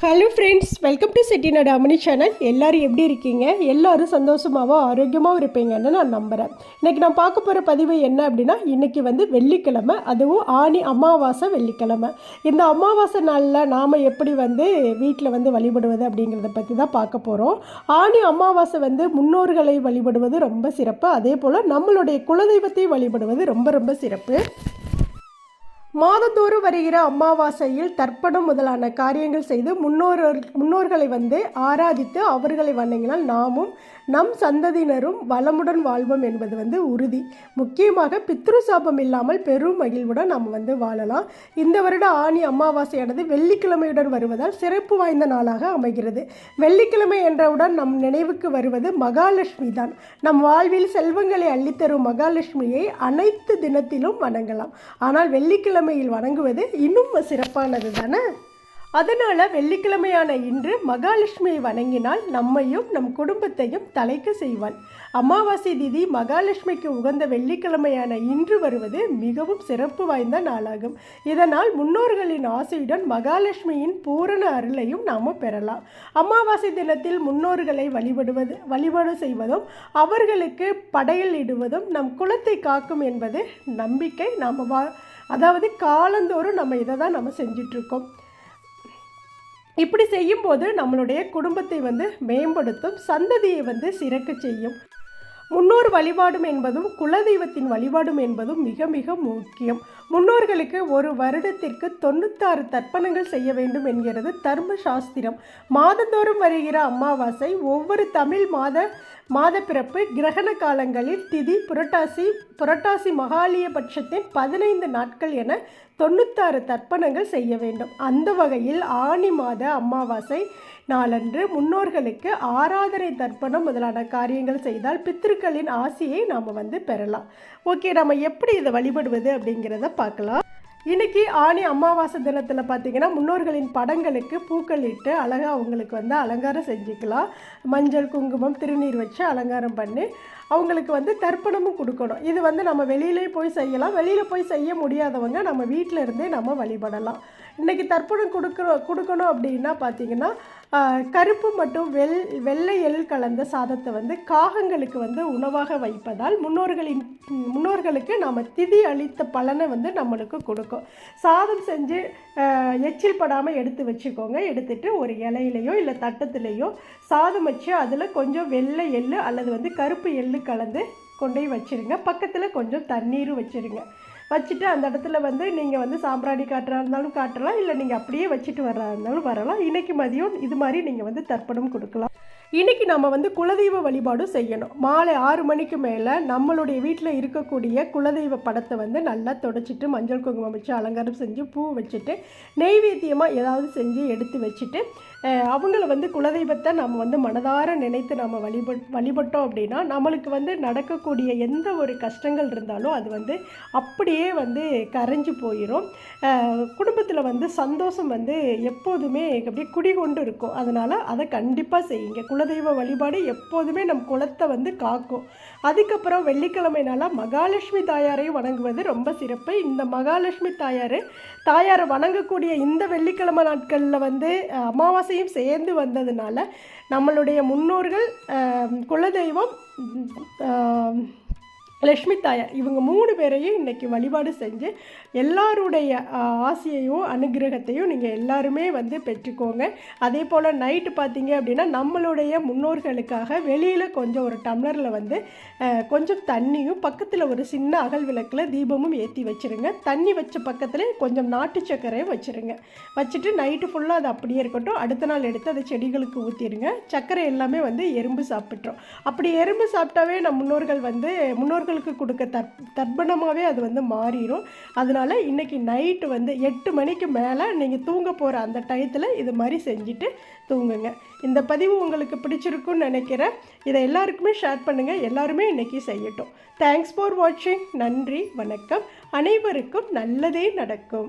Hello friends welcome to Chettinad அமனி channel எல்லோரும் எப்படி இருக்கீங்க? எல்லோரும் சந்தோஷமாகவும் ஆரோக்கியமாகவும் இருப்பீங்கன்னு நான் நம்புகிறேன் இன்றைக்கி நான் பார்க்க போகிற பதிவு என்ன அப்படின்னா இன்றைக்கி வந்து வெள்ளிக்கிழமை அதுவும் ஆணி அமாவாசை வெள்ளிக்கிழமை. இந்த அமாவாசை நாளில் நாம் எப்படி வந்து வீட்டில் வந்து வழிபடுவது அப்படிங்கிறத பற்றி தான் பார்க்க போகிறோம் ஆணி அமாவாசை வந்து முன்னோர்களை வழிபடுவது ரொம்ப சிறப்பு. அதே போல் நம்மளுடைய குலதெய்வத்தை வழிபடுவது ரொம்ப ரொம்ப சிறப்பு. மாதந்தோறும் வருகிற அமாவாசையில் தர்ப்பணம் முதலான காரியங்கள் செய்து முன்னோர் முன்னோர்களை வந்து ஆராதித்து அவர்களை வணங்கினால் நாமும் நம் சந்ததியினரும் வளமுடன் வாழ்வோம் என்பது வந்து உறுதி. முக்கியமாக பித்ரு சாபம் இல்லாமல் பெரும் மகிழ்வுடன் நாம் வந்து வாழலாம். இந்த வருட ஆணி அமாவாசையானது வெள்ளிக்கிழமையுடன் வருவதால் சிறப்பு வாய்ந்த நாளாக அமைகிறது. வெள்ளிக்கிழமை என்றவுடன் நம் நினைவுக்கு வருவது மகாலட்சுமி தான். நம் வாழ்வில் செல்வங்களை அள்ளித்தரும் மகாலட்சுமியை அனைத்து தினத்திலும் வணங்கலாம். ஆனால் வெள்ளிக்கிழமை வெள்ளிக்கிழமையில் வணங்குவது இன்னும் சிறப்பானது தானே அதனால் வெள்ளிக்கிழமையான இன்று மகாலட்சுமியை வணங்கினால் நம்மையும் நம் குடும்பத்தையும் தலைக்க செய்வாள் அமாவாசை திதி மகாலட்சுமிக்கு உகந்த வெள்ளிக்கிழமையான இன்று வருவது மிகவும் சிறப்பு வாய்ந்த நாளாகும். இதனால் முன்னோர்களின் ஆசையுடன் மகாலட்சுமியின் பூரண அருளையும் நாம் பெறலாம். அமாவாசை தினத்தில் முன்னோர்களை வழிபடுவது வழிபாடு செய்வதும் அவர்களுக்கு படையல் இடுவதும் நம் குலத்தை காக்கும் என்பது நம்பிக்கை நாம் வா அதாவது காலந்தோறும் நம்ம இதை தான் நம்ம செஞ்சிட்ருக்கோம். இப்படி செய்யும்போது நம்மளுடைய குடும்பத்தை வந்து மேம்படுத்தும் சந்ததியை வந்து சிறக்க செய்யும். முன்னோர் வழிபாடும் என்பதும் குலதெய்வத்தின் வழிபாடும் என்பதும் மிக மிக முக்கியம். முன்னோர்களுக்கு ஒரு வருடத்திற்கு தொண்ணூத்தாறு தர்ப்பணங்கள் செய்ய வேண்டும் என்கிறது தர்ம சாஸ்திரம் மாதந்தோறும் வருகிற அமாவாசை ஒவ்வொரு தமிழ் மாத மாத பிறப்பு கிரகண காலங்களில் திதி புரட்டாசி புரட்டாசி மகாலிய பட்சத்தின் பதினைந்து நாட்கள் என தொண்ணூத்தாறு தர்ப்பணங்கள் செய்ய வேண்டும். அந்த வகையில் ஆணி மாத அமாவாசை நாளன்று முன்னோர்களுக்கு ஆராதனை தர்ப்பணம் முதலான காரியங்கள் செய்தால் பித்திருக்களின் ஆசையை நாம் வந்து பெறலாம். ஓகே நம்ம எப்படி இதை வழிபடுவது அப்படிங்கிறத பார்க்கலாம். இன்றைக்கி ஆணி அமாவாசை தினத்தில் பார்த்திங்கன்னா முன்னோர்களின் படங்களுக்கு பூக்கள் இட்டு அழகாக அவங்களுக்கு வந்து அலங்காரம் செஞ்சுக்கலாம். மஞ்சள் குங்குமம் திருநீர் வச்சு அலங்காரம் பண்ணி அவங்களுக்கு வந்து தர்ப்பணமும் கொடுக்கணும். இது வந்து நம்ம வெளியிலே போய் செய்யலாம். வெளியில் போய் செய்ய முடியாதவங்க நம்ம வீட்டில் இருந்தே நம்ம வழிபடலாம். இன்றைக்கி தர்ப்பணம் கொடுக்குறோம் கொடுக்கணும் அப்படின்னா பார்த்திங்கன்னா கருப்பு மற்றும் வெள் வெள்ளை எள் கலந்த சாதத்தை வந்து காகங்களுக்கு வந்து உணவாக வைப்பதால் முன்னோர்களின் முன்னோர்களுக்கு நாம் திதி அளித்த பலனை வந்து நம்மளுக்கு கொடுக்கும். சாதம் செஞ்சு எச்சில் படாமல் எடுத்து வச்சுக்கோங்க. எடுத்துகிட்டு ஒரு இலையிலையோ இல்லை தட்டத்துலேயோ சாதம் வச்சு அதில் கொஞ்சம் வெள்ளை எள் அல்லது வந்து கருப்பு எள் கலந்து கொண்டு போய் வச்சுருங்க. பக்கத்தில் கொஞ்சம் தண்ணீரும் வச்சுருங்க. வச்சுட்டு அந்த இடத்துல வந்து நீங்கள் வந்து சாம்பிராணி காட்டுறா இருந்தாலும் காட்டலாம் இல்லை நீங்கள் அப்படியே வச்சுட்டு வர்றா இருந்தாலும் வரலாம். இன்றைக்கி மதியம் இது மாதிரி நீங்கள் வந்து தர்ப்பணம் கொடுக்கலாம். இன்றைக்கி நம்ம வந்து குலதெய்வ வழிபாடும் செய்யணும். மாலை ஆறு மணிக்கு மேலே நம்மளுடைய வீட்டில் இருக்கக்கூடிய குலதெய்வ படத்தை வந்து நல்லா தொடச்சிட்டு மஞ்சள் குங்குமம் வச்சு அலங்காரம் செஞ்சு பூ வச்சுட்டு நெய்வேத்தியமாக ஏதாவது செஞ்சு எடுத்து வச்சுட்டு அவங்கள வந்து குலதெய்வத்தை நம்ம வந்து மனதார நினைத்து நம்ம வழிபட் வழிபட்டோம் அப்படின்னா நம்மளுக்கு வந்து நடக்கக்கூடிய எந்த ஒரு கஷ்டங்கள் இருந்தாலும் அது வந்து அப்படியே வந்து கரைஞ்சு போயிடும் குடும்பத்தில் வந்து சந்தோஷம் வந்து எப்போதுமே அப்படியே குடிகொண்டு இருக்கும். அதனால் அதை கண்டிப்பாக செய்யுங்க. குலதெய்வ வழிபாடு எப்போதுமே நம் குலத்தை வந்து காக்கும். அதுக்கப்புறம் வெள்ளிக்கிழமைனால மகாலட்சுமி தாயாரையும் வணங்குவது ரொம்ப சிறப்பு. இந்த மகாலட்சுமி தாயார் தாயாரை வணங்கக்கூடிய இந்த வெள்ளிக்கிழமை நாட்களில் வந்து அமாவாசையும் சேர்ந்து வந்ததுனால நம்மளுடைய முன்னோர்கள் குலதெய்வம் லக்ஷ்மி தாயார் இவங்க மூணு பேரையும் இன்றைக்கி வழிபாடு செஞ்சு எல்லாருடைய ஆசையையும் அனுகிரகத்தையும் நீங்கள் எல்லாருமே வந்து பெற்றுக்கோங்க. அதே போல் நைட்டு பார்த்தீங்க அப்படின்னா நம்மளுடைய முன்னோர்களுக்காக வெளியில் கொஞ்சம் ஒரு டம்ளரில் வந்து கொஞ்சம் தண்ணியும் பக்கத்தில் ஒரு சின்ன அகல் விளக்கில் தீபமும் ஏற்றி வச்சுருங்க. தண்ணி வச்ச பக்கத்தில் கொஞ்சம் நாட்டு சர்க்கரையும் வச்சுருங்க. வச்சுட்டு நைட்டு ஃபுல்லாக அது அப்படியே இருக்கட்டும். அடுத்த நாள் எடுத்து அதை செடிகளுக்கு ஊற்றிடுங்க சர்க்கரை எல்லாமே வந்து எறும்பு சாப்பிட்றோம் அப்படி எறும்பு சாப்பிட்டாவே நம் முன்னோர்கள் வந்து முன்னோர்கள் மக்களுக்கு கொடுக்க தற் தர்ப்பணமாகவே அது வந்து மாறிடும் அதனால் இன்றைக்கி நைட்டு வந்து எட்டு மணிக்கு மேலே நீங்கள் தூங்க போகிற அந்த டயத்தில் இது மாதிரி செஞ்சுட்டு தூங்குங்க. இந்த பதிவு உங்களுக்கு பிடிச்சிருக்குன்னு நினைக்கிறேன். இதை எல்லாருக்குமே ஷேர் பண்ணுங்கள் எல்லாருமே இன்றைக்கி செய்யட்டும். தேங்க்ஸ் ஃபார் வாட்சிங் நன்றி வணக்கம். அனைவருக்கும் நல்லதே நடக்கும்.